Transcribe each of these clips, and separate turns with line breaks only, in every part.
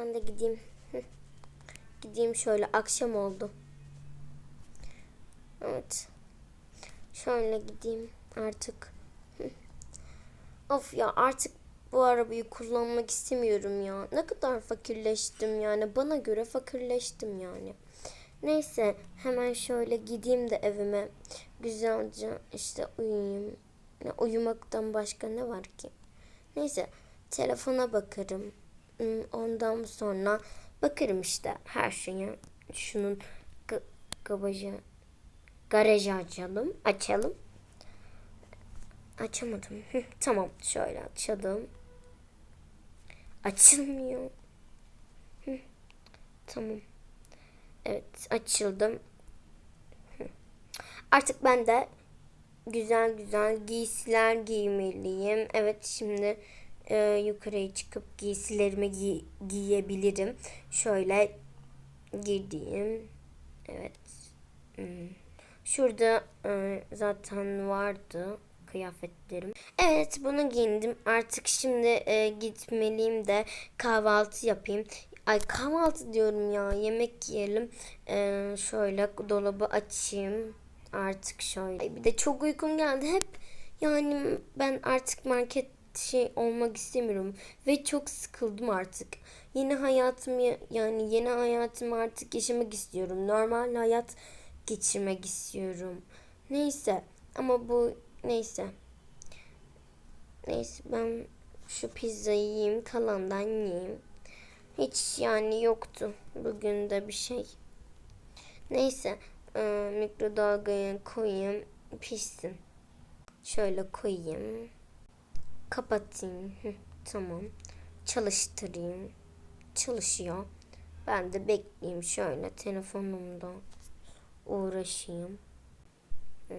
Ben de gideyim. Gideyim şöyle akşam oldu. Evet. Şöyle gideyim artık. Of ya artık bu arabayı kullanmak istemiyorum ya. Ne kadar fakirleştim yani. Bana göre fakirleştim yani. Neyse hemen şöyle gideyim de evime. Güzelce işte uyuyayım. Ne, uyumaktan başka ne var ki? Neyse telefona bakarım. Ondan sonra bakarım işte her şeye. Şunun ga- gabajı garajı açalım. Açalım. Açamadım. Tamam şöyle açalım. Açılmıyor. Tamam. Evet açıldım. Artık ben de güzel güzel giysiler giymeliyim. Evet şimdi e, yukarıya çıkıp giysilerimi giy- giyebilirim. Şöyle girdiğim. Evet. Hmm. Şurada e, zaten vardı kıyafetlerim. Evet bunu giyindim. Artık şimdi e, gitmeliyim de kahvaltı yapayım. Ay kahvaltı diyorum ya. Yemek yiyelim. E, şöyle dolabı açayım. Artık şöyle. Bir de çok uykum geldi. Hep yani ben artık market şey olmak istemiyorum ve çok sıkıldım artık. Yeni hayatımı yani yeni hayatımı artık yaşamak istiyorum. Normal hayat geçirmek istiyorum. Neyse ama bu neyse. Neyse ben şu pizzayı yiyeyim kalandan yiyeyim. Hiç yani yoktu bugün de bir şey. Neyse e, mikrodalgaya koyayım pişsin. Şöyle koyayım. Kapatayım. Hı, tamam. Çalıştırayım. Çalışıyor. Ben de bekleyeyim şöyle telefonumda uğraşayım. Hı.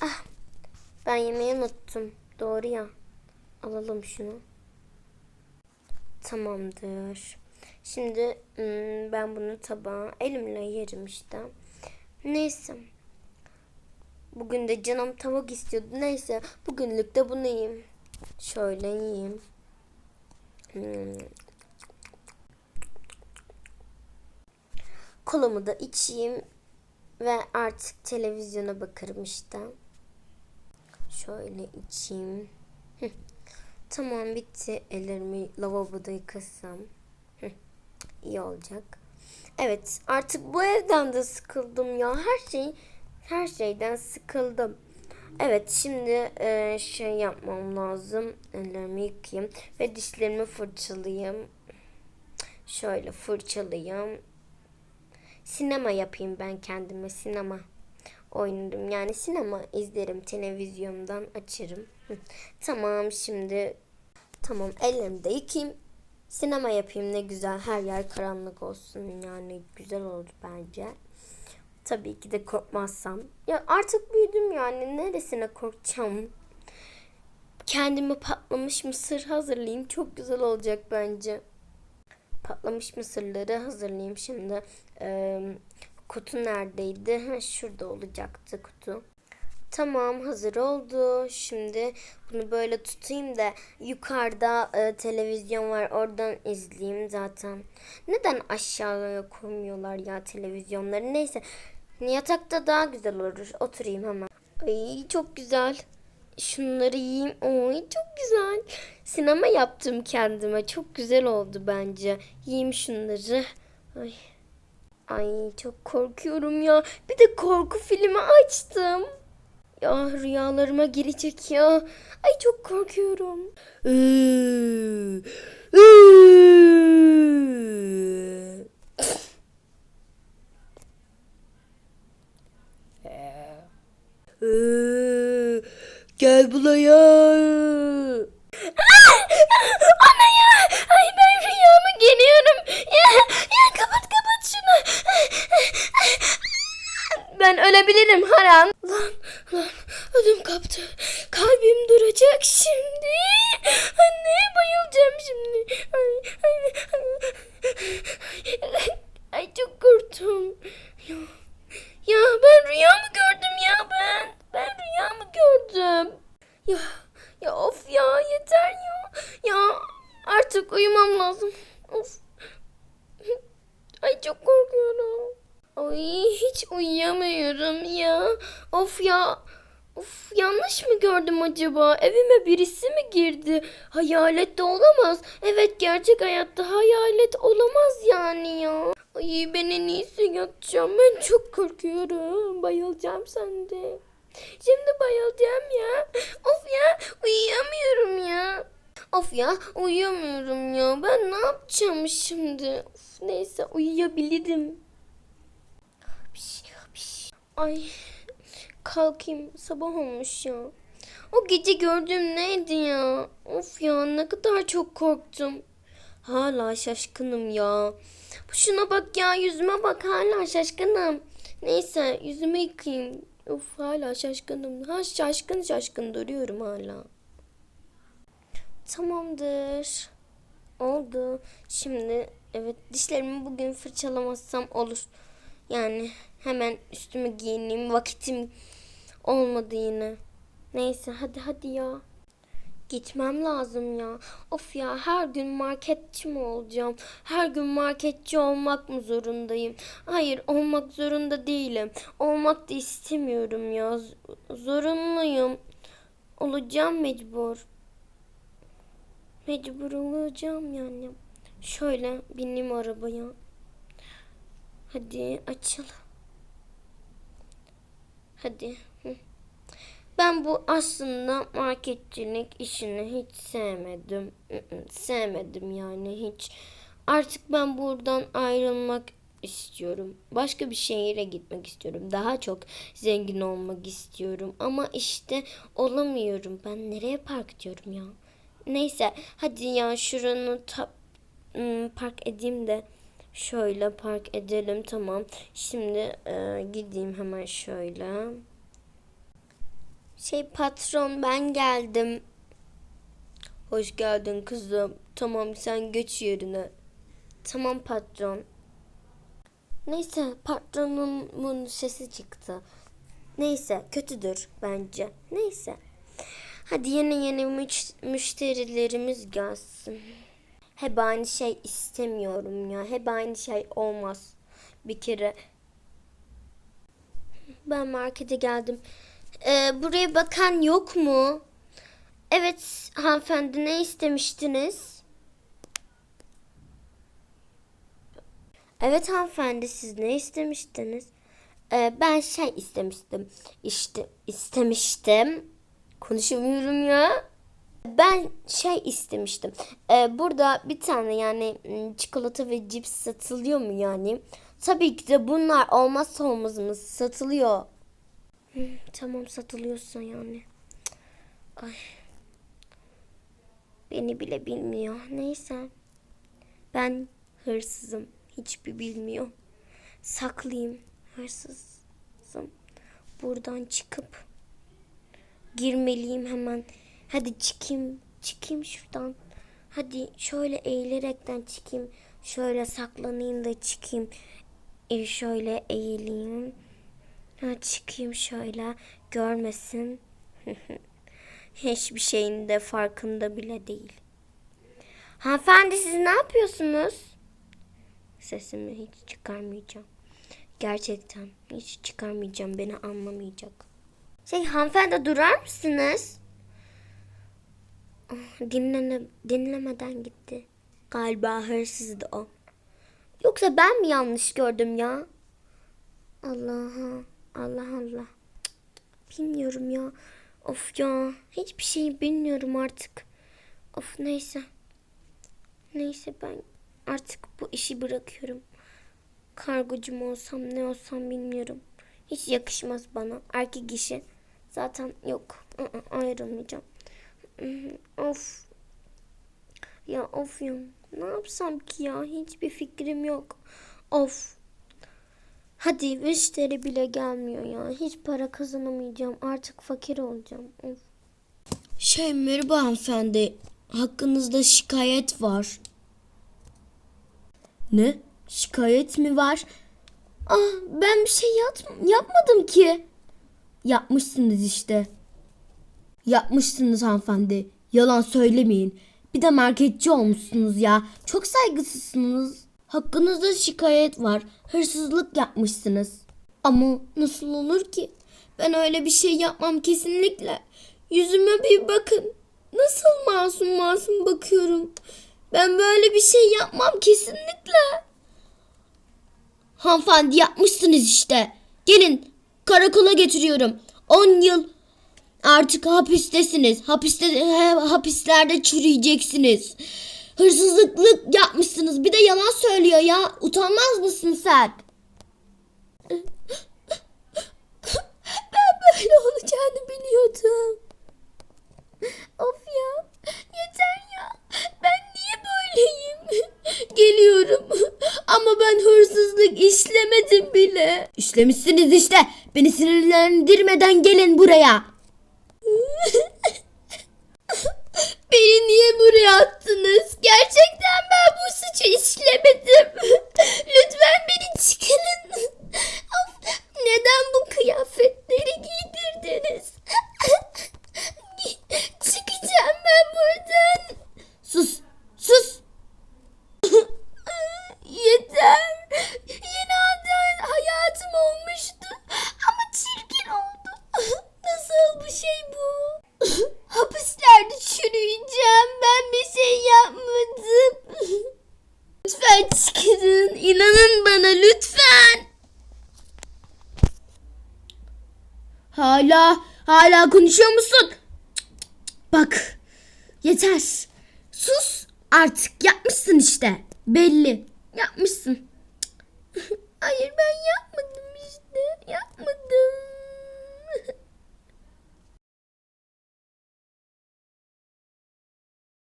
Ah ben yemeği unuttum. Doğru ya. Alalım şunu. Tamamdır. Şimdi ben bunu tabağa elimle yerim işte. Neyse. Bugün de canım tavuk istiyordu. Neyse bugünlük de bunu yiyeyim. Şöyle yiyeyim. Hmm. Kolumu da içeyim ve artık televizyona bakarım işte. Şöyle içeyim. Tamam bitti. Ellerimi lavaboda yıkasam. İyi olacak. Evet artık bu evden de sıkıldım ya. Her şey her şeyden sıkıldım. Evet şimdi e, şey yapmam lazım. Ellerimi yıkayayım ve dişlerimi fırçalayayım. Şöyle fırçalayayım. Sinema yapayım ben kendime sinema oynarım. Yani sinema izlerim televizyondan açarım. Tamam şimdi tamam ellerimi de yıkayayım. Sinema yapayım ne güzel her yer karanlık olsun yani güzel oldu bence. Tabii ki de korkmazsam. Ya artık büyüdüm yani neresine korkacağım. Kendime patlamış mısır hazırlayayım çok güzel olacak bence. Patlamış mısırları hazırlayayım şimdi. Ee, kutu neredeydi? Ha, şurada olacaktı kutu. Tamam hazır oldu. Şimdi bunu böyle tutayım da yukarıda e, televizyon var oradan izleyeyim zaten. Neden aşağıya koymuyorlar ya televizyonları? Neyse yatakta daha güzel olur. Oturayım hemen. Ay çok güzel. Şunları yiyeyim. Oy çok güzel. Sinema yaptım kendime. Çok güzel oldu bence. Yiyeyim şunları. Ay. Ay çok korkuyorum ya. Bir de korku filmi açtım. Ya rüyalarıma girecek ya. Ay çok korkuyorum.
Gel buraya.
Ana ya! Ay ben rüyama geliyorum. Ya, ya kapat kapat şunu. Ben ölebilirim Haran
kötü. Kalbim duracak şimdi. Anne bayılacağım şimdi. Ay, ay, ay.
ay çok korktum.
Ya, ya ben rüya mı gördüm ya ben? Ben rüya mı gördüm? Ya ya of ya yeter ya. Ya artık uyumam lazım. Of. Ay çok korkuyorum. Ay hiç uyuyamıyorum ya. Of ya Yanlış mı gördüm acaba? Evime birisi mi girdi? Hayalet de olamaz. Evet gerçek hayatta hayalet olamaz yani ya. Ay ben en iyisi yatacağım. Ben çok korkuyorum. Bayılacağım sende. Şimdi bayılacağım ya. Of ya uyuyamıyorum ya. Of ya uyuyamıyorum ya. Ben ne yapacağım şimdi? Of, neyse uyuyabilirim. Ay kalkayım sabah olmuş ya. O gece gördüğüm neydi ya? Of ya ne kadar çok korktum. Hala şaşkınım ya. Şuna bak ya yüzüme bak hala şaşkınım. Neyse yüzümü yıkayayım. Of hala şaşkınım. Ha şaşkın şaşkın duruyorum hala. Tamamdır. Oldu. Şimdi evet dişlerimi bugün fırçalamazsam olur. Yani hemen üstümü giyineyim. Vakitim olmadı yine. Neyse hadi hadi ya. Gitmem lazım ya. Of ya her gün marketçi mi olacağım? Her gün marketçi olmak mı zorundayım? Hayır olmak zorunda değilim. Olmak da istemiyorum ya. Zorunluyum. Olacağım mecbur. Mecbur olacağım yani. Şöyle bineyim arabaya. Hadi açıl. Hadi. Ben bu aslında marketçilik işini hiç sevmedim. Sevmedim yani hiç. Artık ben buradan ayrılmak istiyorum. Başka bir şehire gitmek istiyorum. Daha çok zengin olmak istiyorum. Ama işte olamıyorum. Ben nereye park diyorum ya? Neyse hadi ya şuranı park edeyim de şöyle park edelim tamam. Şimdi e, gideyim hemen şöyle. Şey patron ben geldim. Hoş geldin kızım. Tamam sen geç yerine. Tamam patron. Neyse patronumun sesi çıktı. Neyse kötüdür bence. Neyse. Hadi yeni yeni müş- müşterilerimiz gelsin. Hep aynı şey istemiyorum ya. Hep aynı şey olmaz. Bir kere ben markete geldim. Ee, buraya bakan yok mu? Evet hanımefendi ne istemiştiniz? Evet hanımefendi siz ne istemiştiniz? Ee, ben şey istemiştim. İşte istemiştim. Konuşamıyorum ya. Ben şey istemiştim. Ee, burada bir tane yani m, çikolata ve cips satılıyor mu yani? Tabii ki de bunlar olmazsa olmazımız satılıyor. Tamam satılıyorsa yani. Ay. Beni bile bilmiyor. Neyse. Ben hırsızım. Hiçbir bilmiyor. Saklıyım. Hırsızım. Buradan çıkıp girmeliyim hemen. Hadi çıkayım. Çıkayım şuradan. Hadi şöyle eğilerekten çıkayım. Şöyle saklanayım da çıkayım. E şöyle eğileyim. Ha, çıkayım şöyle. Görmesin. Hiçbir şeyin de farkında bile değil. Hanımefendi siz ne yapıyorsunuz? Sesimi hiç çıkarmayacağım. Gerçekten hiç çıkarmayacağım. Beni anlamayacak. Şey hanımefendi durar mısınız? Dinlene, dinlemeden gitti. Galiba hırsızdı o. Yoksa ben mi yanlış gördüm ya? Allah Allah. Cık, Bilmiyorum ya. Of ya. Hiçbir şey bilmiyorum artık. Of neyse. Neyse ben artık bu işi bırakıyorum. Kargocu mu olsam ne olsam bilmiyorum. Hiç yakışmaz bana. Erkek işi. Zaten yok. Ayrılmayacağım. Of. Ya of ya. Ne yapsam ki ya? Hiçbir fikrim yok. Of. Hadi müşteri bile gelmiyor ya. Hiç para kazanamayacağım. Artık fakir olacağım. Of.
Şey merhaba hanımefendi. Hakkınızda şikayet var. Ne? Şikayet mi var? Ah ben bir şey yap- yapmadım ki. Yapmışsınız işte. Yapmışsınız hanımefendi. Yalan söylemeyin. Bir de marketçi olmuşsunuz ya. Çok saygısızsınız. Hakkınızda şikayet var. Hırsızlık yapmışsınız. Ama nasıl olur ki? Ben öyle bir şey yapmam kesinlikle. Yüzüme bir bakın. Nasıl masum masum bakıyorum. Ben böyle bir şey yapmam kesinlikle. Hanımefendi yapmışsınız işte. Gelin karakola getiriyorum. 10 yıl artık hapistesiniz. Hapiste he, hapislerde çürüyeceksiniz. Hırsızlık yapmışsınız. Bir de yalan söylüyor ya. Utanmaz mısın sen? Ben böyle olacağını biliyordum. Of ya. Yeter ya. Ben niye böyleyim? Geliyorum. Ama ben hırsızlık işlemedim bile. İşlemişsiniz işte. Beni sinirlendirmeden gelin buraya. Beni niye buraya attınız? Gerçekten ben bu suçu işlemedim. Lütfen beni çıkarın. Neden bu kıyafetleri giydirdiniz? Çıkacağım ben buradan. Hala hala konuşuyor musun? Bak. Yeter. Sus artık. Yapmışsın işte. Belli. Yapmışsın. Hayır ben yapmadım işte. Yapmadım.